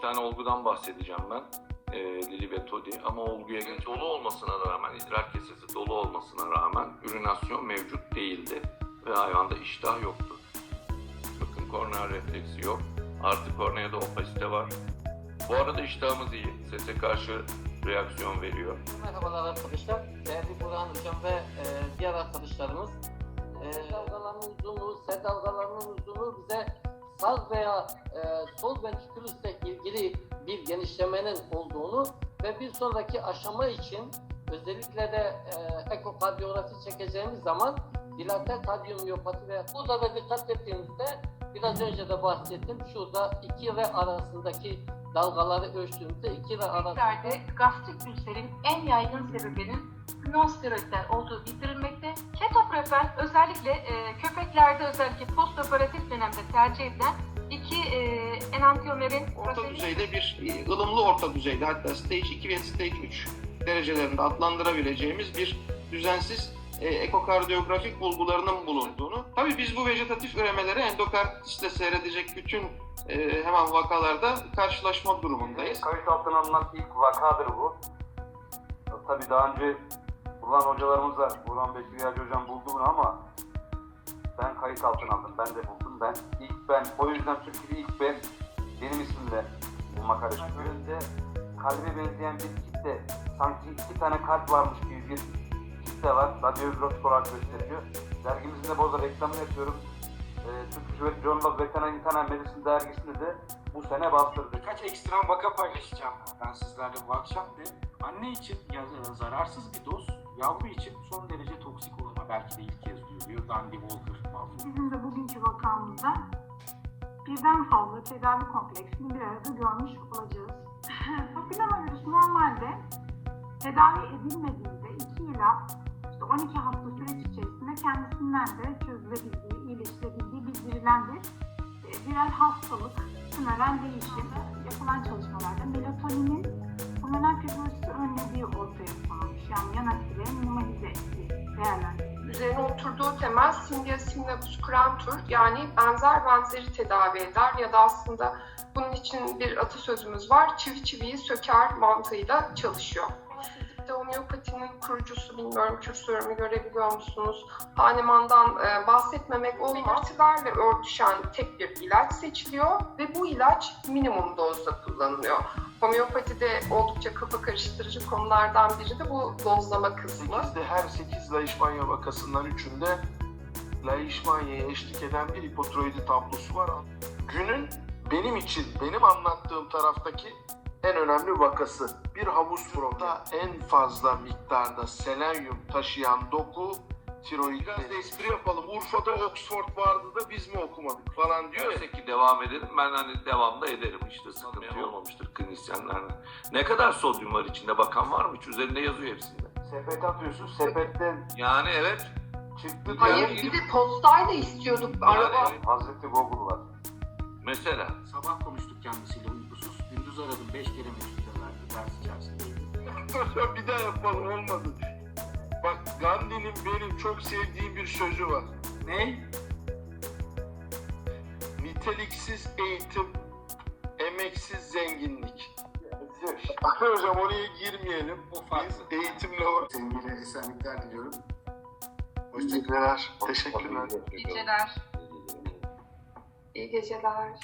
bir tane olgudan bahsedeceğim ben. E, Lili ve Todi. Ama olguya gelince dolu olmasına rağmen, idrar kesesi dolu olmasına rağmen ürinasyon mevcut değildi. Ve hayvanda iştah yoktu. Bakın korneal refleksi yok. Artı korneada opasite var. Bu arada iştahımız iyi. Sese karşı reaksiyon veriyor. Merhabalar arkadaşlar. Değerli Burhan Hocam ve e, diğer arkadaşlarımız. E, dalgalarının uzunluğu, S dalgalarının uzunluğu sağ veya e, sol ventrikülisle ilgili bir genişlemenin olduğunu ve bir sonraki aşama için özellikle de e, ekokardiyografi çekeceğimiz zaman dilate kardiyomiyopati veya burada da dikkat ettiğimizde biraz önce de bahsettim. Şurada iki ve arasındaki dalgaları ölçtüğümüzde iki ve arasında gastrik ülserin en yaygın sebebinin nonsteroidler olduğu bildirilmekte. Ketoprofen özellikle e, köpeklerde özellikle dönemde tercih edilen iki e, enantiyomerin Orta düzeyde bir e, ılımlı orta düzeyde hatta stage 2 ve stage 3 derecelerinde adlandırabileceğimiz bir düzensiz e, ekokardiyografik bulgularının bulunduğunu. Tabii biz bu vejetatif üremeleri endokarditisle seyredecek bütün e, hemen vakalarda karşılaşma durumundayız. Kayıt altına alınan ilk vakadır bu. Tabii daha önce bulan hocalarımız var. Burhan Bekir hocam buldu bunu ama ben kayıt altına aldım. Ben de buldum. Ben ilk ben o yüzden Türkiye'de ilk ben benim ismimle bu makale çıkıyor. Önünde kalbe benzeyen bir kitle sanki iki tane kalp varmış gibi bir kitle var. Radyografik olarak gösteriyor. Dergimizin de arada reklamını yapıyorum. Ee, Turkish Journal of Veterinary Internal Medicine dergisinde de bu sene bastırdık. Birkaç ekstrem vaka paylaşacağım ben sizlerle bu akşam ve anne için ya- zararsız bir doz, yavru için son derece toksik olma belki de ilk kez duyuluyor. Dandy Walker mavzu. Bizim de bugünkü vakamızda birden fazla tedavi kompleksini bir arada görmüş olacağız. Papillomavirüs normalde tedavi edilmediğinde 2 ila işte 12 hafta süreç içerisinde kendisinden de çözülebildiği, iyileştirebildiği bildirilen bir e, viral hastalık, tümören değişim. Yapılan çalışmalarda melatoninin tümören fibrozisi önlediği ortaya konulmuş. Yani yan etkileri minimalize ettiği değerlendirilmiş. üzerine oturduğu temel simya simnabus kurantur yani benzer benzeri tedavi eder ya da aslında bunun için bir atasözümüz var. Çivi çiviyi söker mantığıyla çalışıyor. Fizikte homeopatinin kurucusu bilmiyorum kürsörümü görebiliyor musunuz? Hahnemann'dan e, bahsetmemek olmaz. Belirtilerle örtüşen tek bir ilaç seçiliyor ve bu ilaç minimum dozda kullanılıyor. Homeopatide oldukça kafa karıştırıcı konulardan biri de bu dozlama kısmı. 8'de her 8 Leishmania vakasından 3'ünde Leishmania'ya eşlik eden bir hipotiroidi tablosu var. Günün benim için, benim anlattığım taraftaki en önemli vakası. Bir havuz problemi. En fazla miktarda selenyum taşıyan doku tiroid. Biraz da espri yapalım. Urfa'da Oxford vardı da biz mi okumadık falan diyor ya. Diyorsa ki devam edelim. Ben hani devamda ederim işte. Sıkıntı olmamıştır klinisyenlerle. Ne kadar sodyum var içinde bakan var mı? Hiç üzerinde yazıyor hepsinde. Sepet atıyorsun, sepetten Yani evet. çıktı Hayır bir de postayla istiyorduk araba. Yani Hazreti Google var. mesela. Sabah konuştuk kendisiyle 5 kere mesut verdi ders içerisinde. bir daha yapalım olmadı. Bak Gandhi'nin benim çok sevdiğim bir sözü var. Ne? Niteliksiz eğitim, emeksiz zenginlik. Hocam oraya girmeyelim. O farklı. Biz eğitimle var. Sevgili esenlikler diliyorum. Teşekkürler. Teşekkürler. İyi geceler. İyi geceler.